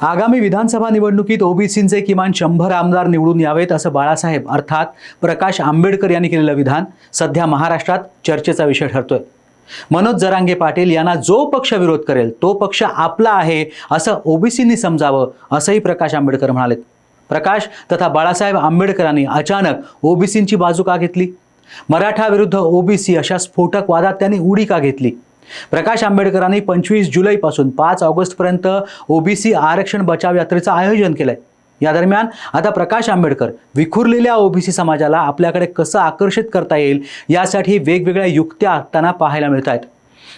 आगामी विधानसभा निवडणुकीत ओबीसींचे किमान शंभर आमदार निवडून यावेत असं बाळासाहेब अर्थात प्रकाश आंबेडकर यांनी केलेलं विधान सध्या महाराष्ट्रात चर्चेचा विषय ठरतोय. मनोज जरांगे पाटील यांना जो पक्ष विरोध करेल तो पक्ष आपला आहे असं ओबीसींनी समजावं असंही प्रकाश आंबेडकर म्हणालेत. प्रकाश तथा बाळासाहेब आंबेडकरांनी अचानक ओबीसींची बाजू का घेतली? मराठा विरुद्ध ओबीसी अशा स्फोटक वादात त्यांनी उडी का घेतली? प्रकाश आंबेडकरांनी पंचवीस जुलैपासून पाच ऑगस्टपर्यंत ओबीसी आरक्षण बचाव यात्रेचं आयोजन केलंय. या दरम्यान आता प्रकाश आंबेडकर विखुरलेल्या ओबीसी समाजाला आपल्याकडे कसं आकर्षित करता येईल यासाठी वेगवेगळ्या युक्त्या आखताना पाहायला मिळत आहेत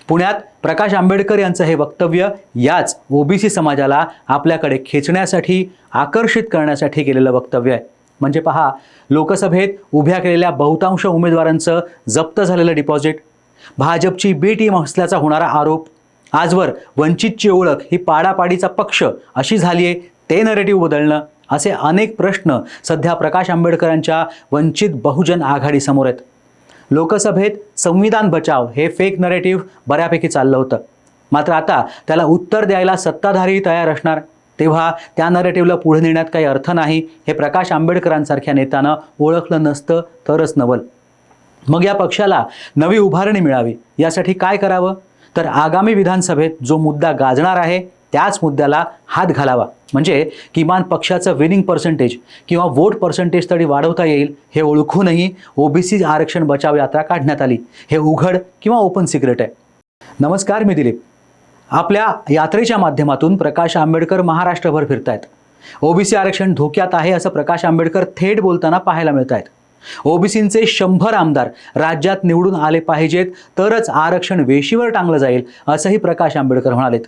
पुण्यात प्रकाश आंबेडकर यांचं हे वक्तव्य याच ओबीसी समाजाला आपल्याकडे खेचण्यासाठी आकर्षित करण्यासाठी केलेलं वक्तव्य आहे. म्हणजे पहा लोकसभेत उभ्या केलेल्या बहुतांश उमेदवारांचं जप्त झालेलं डिपॉझिट भाजपची बी टीम असल्याचा होणारा आरोप. आजवर वंचितची ओळख ही पाडापाडीचा पक्ष अशी झाली आहे ते नरेटिव्ह बदलणं असे अनेक प्रश्न सध्या प्रकाश आंबेडकरांच्या वंचित बहुजन आघाडीसमोर आहेत. लोकसभेत संविधान बचाव हे फेक नरेटिव्ह बऱ्यापैकी चाललं होतं. मात्र आता त्याला उत्तर द्यायला सत्ताधारी तयार असणार. तेव्हा त्या नरेटिव्हला पुढे नेण्यात काही अर्थ नाही हे प्रकाश आंबेडकरांसारख्या नेत्यानं ओळखलं नसतं तरच नवल. मग या पक्षाला नवी उभारणी मिळावी. यासाठी काय करावं? तर आगामी विधानसभेत जो मुद्दा गाजणार आहे त्याच मुद्द्याला हात घालावा. म्हणजे किमान पक्षाचं विनिंग पर्सेंटेज किंवा वोट पर्सेंटेज तरी वाढवता येईल हे ओळखूनही ओबीसी आरक्षण बचाव यात्रा काढण्यात आली. हे उघड किंवा ओपन सिक्रेट आहे. नमस्कार मी दिलीप. आपल्या यात्रेच्या माध्यमातून प्रकाश आंबेडकर महाराष्ट्रभर फिरतायत. ओबीसी आरक्षण धोक्यात आहे असं प्रकाश आंबेडकर थेट बोलताना पाहायला मिळत आहेत ओबीसींचे शंभर आमदार राज्यात निवडून आले पाहिजेत तरच आरक्षण वेशीवर टांगलं जाईल असंही प्रकाश आंबेडकर म्हणालेत.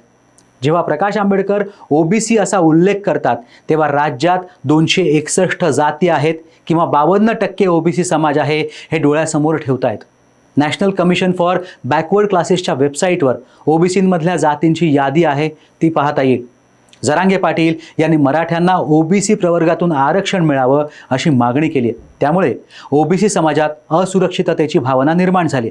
जेव्हा प्रकाश आंबेडकर ओबीसी असा उल्लेख करतात तेव्हा राज्यात दोनशे एकसष्ट जाती आहेत किंवा बावन्न टक्के ओबीसी समाज आहे हे डोळ्यासमोर ठेवतायत. नॅशनल कमिशन फॉर बॅकवर्ड क्लासेसच्या वेबसाईटवर ओबीसींमधल्या जातींची यादी आहे ती पाहता येईल. जरांगे पाटील यांनी मराठ्यांना ओबीसी प्रवर्गातून आरक्षण मिळावं अशी मागणी केली आहे. त्यामुळे ओबीसी समाजात असुरक्षिततेची भावना निर्माण झाली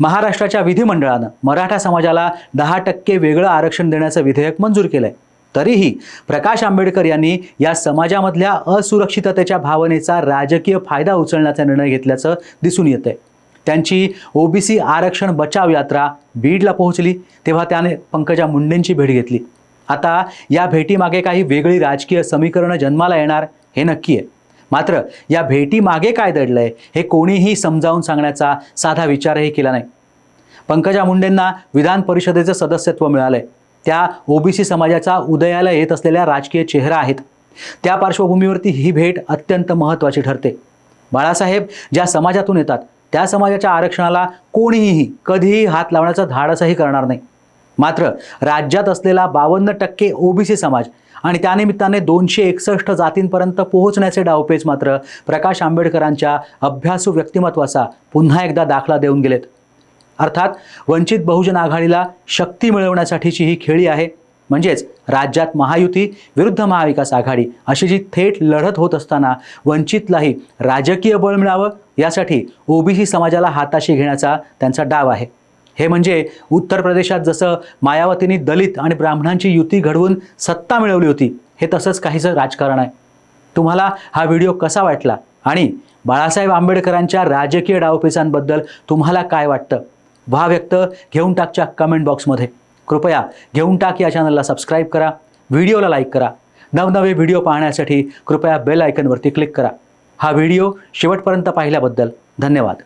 महाराष्ट्राच्या विधिमंडळानं मराठा समाजाला दहा टक्के वेगळं आरक्षण देण्याचं विधेयक मंजूर केलंय. तरीही प्रकाश आंबेडकर यांनी या समाजामधल्या असुरक्षिततेच्या भावनेचा राजकीय फायदा उचलण्याचा निर्णय घेतल्याचं दिसून येत आहे त्यांची ओबीसी आरक्षण बचाव यात्रा बीडला पोहोचली तेव्हा त्याने पंकजा मुंडेंची भेट घेतली. आता या भेटीमागे काही वेगळी राजकीय समीकरणं जन्माला येणार हे नक्की आहे. मात्र या भेटीमागे काय दडलंय हे कोणीही समजावून सांगण्याचा साधा विचारही केला नाही. पंकजा मुंडेंना विधान परिषदेचं सदस्यत्व मिळालंय. त्या ओबीसी समाजाचा उदयाला येत असलेल्या राजकीय चेहरा आहेत. त्या पार्श्वभूमीवरती ही भेट अत्यंत महत्त्वाची ठरते. बाळासाहेब ज्या समाजातून येतात त्या समाजाच्या आरक्षणाला कोणीही कधीही हात लावण्याचं धाडसही करणार नाही. मात्र राज्यात असलेला बावन्न टक्के ओबीसी समाज आणि त्यानिमित्ताने दोनशे एकसष्ट जातींपर्यंत पोहोचण्याचे डावपेच मात्र प्रकाश आंबेडकरांच्या अभ्यासू व्यक्तिमत्वाचा पुन्हा एकदा दाखला देऊन गेलेत. अर्थात वंचित बहुजन आघाडीला शक्ती मिळवण्यासाठीची ही खेळी आहे. म्हणजेच राज्यात महायुती विरुद्ध महाविकास आघाडी अशी जी थेट लढत होत असताना वंचितलाही राजकीय बळ मिळावं यासाठी ओबीसी समाजाला हाताशी घेण्याचा त्यांचा डाव आहे. हे म्हणजे उत्तर प्रदेशात जसं मायावतींनी दलित आणि ब्राह्मणांची युती घडवून सत्ता मिळवली होती हे तसंच काहीचं राजकारण आहे. तुम्हाला हा व्हिडिओ कसा वाटला? आणि बाळासाहेब आंबेडकरांच्या राजकीय डावपेचांबद्दल तुम्हाला काय वाटतं? व्हा व्यक्त घेऊन टाकच्या कमेंट बॉक्समध्ये कृपया घेऊन टाक या चॅनलला सबस्क्राईब करा व्हिडिओला लाईक करा. नवनवे व्हिडिओ पाहण्यासाठी कृपया बेल आयकनवरती क्लिक करा. हा व्हिडिओ शेवटपर्यंत पाहिल्याबद्दल धन्यवाद.